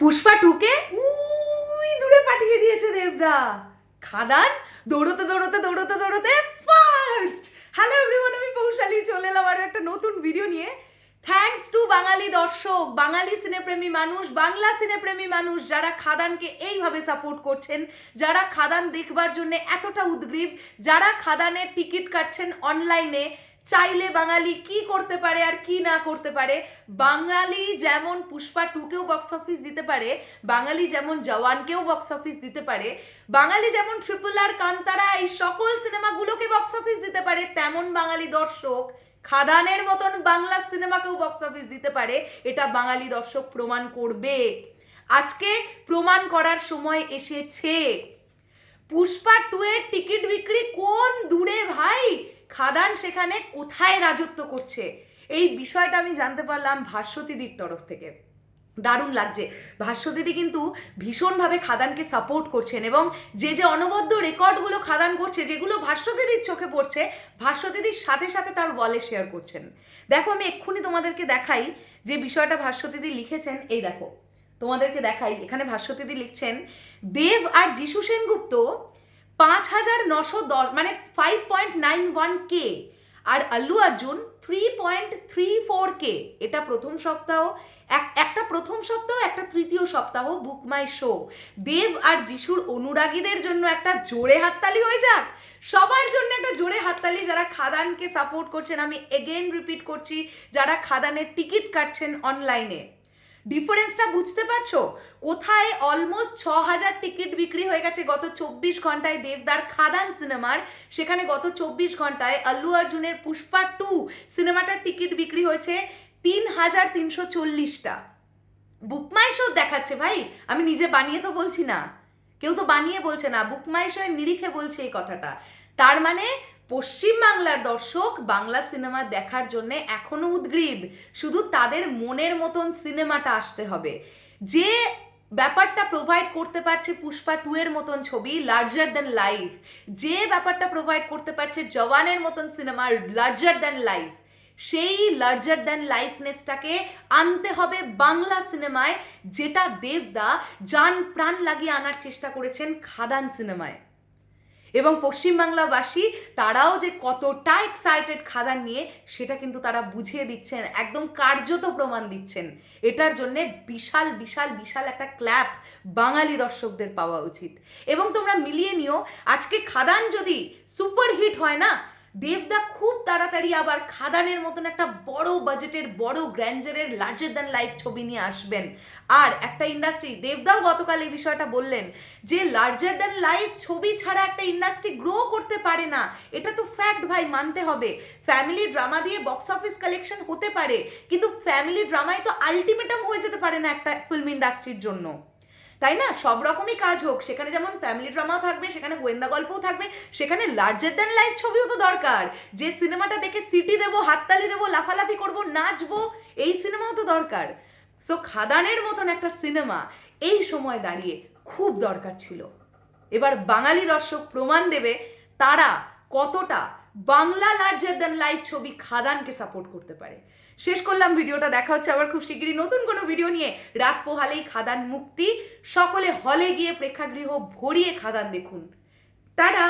পুষ্পা টুকে? উই, দূরে পাঠিয়ে দিয়েছে দেবদা। খাদান, দৌড়তে দৌড়তে দৌড়তে দৌড়তে ফার্স্ট হ্যালো এভরিওয়ান আমি পৌশালী, চলে এলাম আরও একটা নতুন ভিডিও নিয়ে। থ্যাঙ্কস টু বাঙালি দর্শক, বাঙালি সিনেপ্রেমী মানুষ, বাংলা সিনেপ্রেমী মানুষ যারা খাদানকে এইভাবে সাপোর্ট করছেন, যারা খাদান দেখবার জন্য এতটা উদ্গ্রীব, যারা খাদানের টিকিট কাটছেন অনলাইনে চাইলে বাঙালি কি করতে পারে আর কি না করতে পারে? বাঙালি যেমন পুষ্পা টুকেও বক্স অফিস দিতে পারে, বাঙালি যেমন জওয়ানকেও বক্স অফিস দিতে পারে, বাঙালি যেমন ট্রিপল আর কান্তারা, এই সকল সিনেমাগুলোকে বক্স অফিস দিতে পারে, তেমন বাঙালি দর্শক খাদানের মতন বাংলা সিনেমাকেও বক্স অফিস দিতে পারে, এটা বাঙালি দর্শক প্রমাণ করবে। আজকে প্রমাণ করার সময় এসেছে। পুষ্পা টু এর টিকিট বিক্রি কোন দূরে ভাই? খাদান সেখানে কোথায় রাজত্ব করছে? এই বিষয়টা আমি জানতে পারলাম ভাস্বতীদির তরফ থেকে। দারুণ লাগছে। ভাস্বতীদি কিন্তু ভীষণভাবে খাদানকে সাপোর্ট করছেন এবং যে যে অনবদ্য রেকর্ডগুলো খাদান করছে, যেগুলো ভাস্বতীদির চোখে পড়ছে, ভাস্বতীদির সাথে সাথে তার ওয়ালে শেয়ার করছেন। দেখো, আমি এক্ষুনি তোমাদেরকে দেখাই যে বিষয়টা ভাস্বতীদি লিখেছেন। এই দেখো, তোমাদেরকে দেখাই। এখানে ভাস্বতীদি লিখছেন, দেব আর যিশু সেনগুপ্ত পাঁচ হাজার নশো দশ মানে five point nine one K আর Allu Arjun three point three four K এটা প্রথম সপ্তাহ, এক- একটা প্রথম সপ্তাহ, একটা তৃতীয় সপ্তাহ বুক মাই শো দেব আর যিশুর অনুরাগীদের জন্য একটা জোরে হাততালি হয়ে যাক। সবার জন্য একটা জোরে হাততালি। যারা খাদানকে সাপোর্ট করছেন, আমি এগেন রিপিট করছি, যারা খাদানের টিকিট কাটছেন অনলাইনে ডিফারেন্সটা বুঝতে পারছ? কোথায় অলমোস্ট ছ হাজার টিকিট বিক্রি হয়ে গেছে গত চব্বিশ ঘন্টায় দেবদার খাদান সিনেমার সেখানে গত চব্বিশ ঘন্টায় আল্লু অর্জুনের পুষ্পা টু সিনেমাটার টিকিট বিক্রি হয়েছে তিন হাজার তিনশো চল্লিশটা। বুকমাই শো দেখাচ্ছে ভাই, আমি নিজে বানিয়ে তো বলছি না। কেউ তো বানিয়ে বলছে না বুকমাই শো নিরিখে বলছে এই কথাটা। তার মানে পশ্চিম বাংলার দর্শক বাংলা সিনেমা দেখার জন্য এখনও উদ্গ্রীব। শুধু তাদের মনের মতন সিনেমাটা আসতে হবে। যে ব্যাপারটা প্রোভাইড করতে পারছে পুষ্পা টু এর মতন ছবি লার্জার দ্যান লাইফ যে ব্যাপারটা প্রোভাইড করতে পারছে জওয়ানের মতন সিনেমা লার্জার দ্যান লাইফ সেই লার্জার দ্যান লাইফনেসটাকে আনতে হবে বাংলা সিনেমায়, যেটা দেবদা যান প্রাণ লাগিয়ে আনার চেষ্টা করেছেন খাদান সিনেমায়। এবং পশ্চিমবাংলাবাসী তারাও যে কতটা এক্সাইটেড খাদান নিয়ে, সেটা কিন্তু তারা বুঝিয়ে দিচ্ছেন, একদম কার্যত প্রমাণ দিচ্ছেন। এটার জন্য বিশাল বিশাল বিশাল একটা ক্ল্যাপ বাঙালি দর্শকদের পাওয়া উচিত। এবং তোমরা মিলিয়ে নিও, আজকে খাদান যদি সুপার হিট হয় না দেবদা খুব তাড়াতাড়ি আবার খাদানের মতন একটা বড় বাজেটের বড় গ্র্যান্ডারের লার্জার দ্যান লাইফ ছবি নিয়ে আসবেন। আর একটা ইন্ডাস্ট্রি দেবদাও গতকাল এই বিষয়টা বললেন যে লার্জার দ্যান লাইফ ছবি ছাড়া একটা ইন্ডাস্ট্রি গ্রো করতে পারে না। এটা তো ফ্যাক্ট ভাই, মানতে হবে। ফ্যামিলি ড্রামা দিয়ে বক্স অফিস কালেকশন হতে পারে, কিন্তু ফ্যামিলি ড্রামায় তো আলটিমেটাম হয়ে যেতে পারে না একটা ফিল্ম ইন্ডাস্ট্রির জন্য। তাই না? সব রকমই কাজ হোক। সেখানে যেমন ফ্যামিলি ড্রামাও থাকবে, সেখানে গোয়েন্দা গল্পও থাকবে, সেখানে লার্জার দ্যান লাইফ ছবিও তো দরকার। যে সিনেমাটা দেখে সিটি দেবো, হাততালি দেবো, লাফালাফি করব, নাচবো, এই সিনেমাও তো দরকার। সো খাদানের মতন একটা সিনেমা এই সময় দাঁড়িয়ে খুব দরকার ছিল। এবার বাঙালি দর্শক প্রমাণ দেবে তারা কতটা বাংলা লার্জার দ্যান লাইফ ছবি খাদানকে সাপোর্ট করতে পারে। শেষ করলাম ভিডিওটা। দেখা হচ্ছে আবার খুব শিগগিরই নতুন কোনো ভিডিও নিয়ে। রাত পোহালেই খাদান মুক্তি। সকলে হলে গিয়ে প্রেক্ষাগৃহ ভরিয়ে খাদান দেখুন। টাটা!